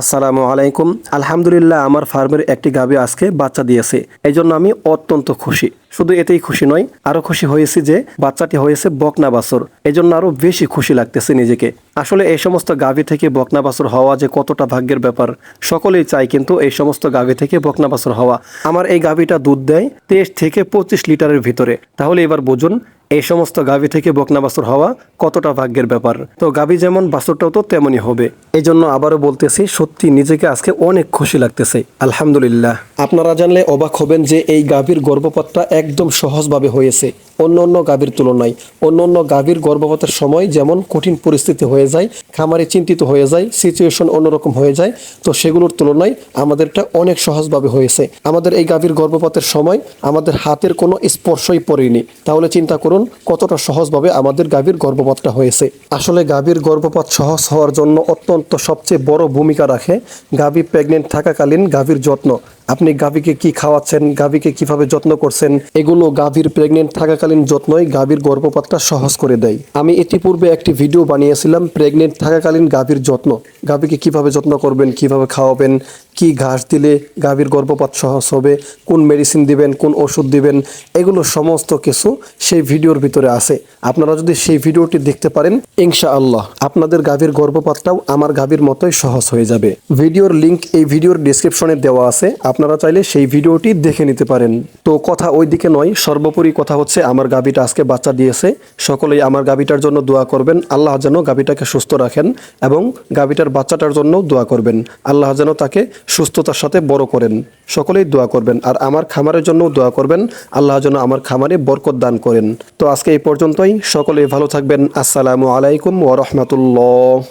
আসসালামু আলাইকুম। আলহামদুলিল্লাহ, আমার ফার্মের একটি গাভী আজকে বাচ্চা দিয়েছে। এই জন্য আমি অত্যন্ত খুশি। শুধু এতেই খুশি নয় আরও খুশি হয়েছি যে বাচ্চাটি হয়েছে বকনা বাছর এই জন্য আরও বেশি খুশি লাগতেছে নিজেকে। আসলে এই সমস্ত গাভী থেকে বকনা বাছর হওয়া যে কতটা ভাগ্যের ব্যাপার, সকলেই চায় কিন্তু এই সমস্ত গাভী থেকে বকনা বাছর হওয়া। আমার এই গাভীটা দুধ দেয় তেইশ থেকে পঁচিশ লিটারের ভিতরে। তাহলে এবার বুঝুন, এই সমস্ত গাভী থেকে বকনা বাছুর হওয়া কতটা ভাগ্যের ব্যাপার। তো গাভী যেমন বাছুরটাও তো তেমনই হবে। এই জন্য আবারও বলতেছি, সত্যি নিজেকে আজকে অনেক খুশি লাগতেছে। আলহামদুলিল্লাহ। আপনারা জানলে অবাক হবেন যে এই গাভীর গর্ভপাতটা একদম সহজভাবে হয়েছে। অন্য অন্য গাভীর তুলনায়। অন্য অন্য গাভীর গর্ভপাতের সময় যেমন কঠিন পরিস্থিতি হয়ে যায়, খামারে চিন্তিত হয়ে যায় সিচুয়েশন অন্যরকম হয়ে যায়, তো সেগুলোর তুলনায় আমাদেরটা অনেক সহজভাবে হয়েছে। আমাদের এই গাভীর গর্ভপাতের সময় আমাদের হাতের কোনো স্পর্শই পড়েনি। তাহলে চিন্তা করুন, কতটা সহজভাবে আমাদের গাভীর গর্ভপাতটা হয়েছে। আসলে গাভীর গর্ভপাত সহজ হওয়ার জন্য অত্যন্ত সবচেয়ে বড় ভূমিকা রাখে গাভী প্রেগনেন্ট থাকাকালীন গাভীর যত্ন। আপনি গাভীকে কি খাওয়াচ্ছেন, গাভীকে কীভাবে যত্ন করছেন, এগুলো গাভীর প্রেগনেন্ট থাকাকালীন যত্নই গাভীর গর্ভপাতটা সহজ করে দেয়। আমি ইতিপূর্বে একটি ভিডিও বানিয়েছিলাম প্রেগনেন্ট থাকাকালীন গাভীর যত্ন। গাভীকে কীভাবে যত্ন করবেন, কীভাবে খাওয়াবেন, কি ঘাস দিলে গাভীর গর্ভপাত সহজ হবে, কোন মেডিসিন দিবেন, কোন ওষুধ দিবেন, এগুলো সমস্ত কিছু সেই ভিডিওর ভিতরে আছে। আপনারা যদি সেই ভিডিওটি দেখতে পারেন, ইনশাআল্লাহ আপনাদের গাভীর গর্ভপাতটাও আমার গাভীর মতোই সহজ হয়ে যাবে। ভিডিওর লিংক এই ভিডিওর ডিসক্রিপশনে দেওয়া আছে। আপনারা চাইলে সেই ভিডিওটি দেখে নিতে পারেন। তো কথা ওই দিকে নয়, সর্বোপরি কথা হচ্ছে আমার গাভীটা আজকে বাচ্চা দিয়েছে। সকলেই আমার গাভীটার জন্য দোয়া করবেন। আল্লাহ যেন গাভীটাকে সুস্থ রাখেন এবং গাভীটার বাচ্চাটার জন্য দোয়া করবেন। আল্লাহ যেন তাকে সুস্থতার সাথে বড় করেন। সকলেই দোয়া করবেন আর আমার খামারের জন্য দোয়া করবেন। আল্লাহ যেন আমার খামারে বরকত দান করেন। তো আজকে এই পর্যন্তই। সকলেই ভালো থাকবেন। আসসালামু আলাইকুম ওয়া রাহমাতুল্লাহ।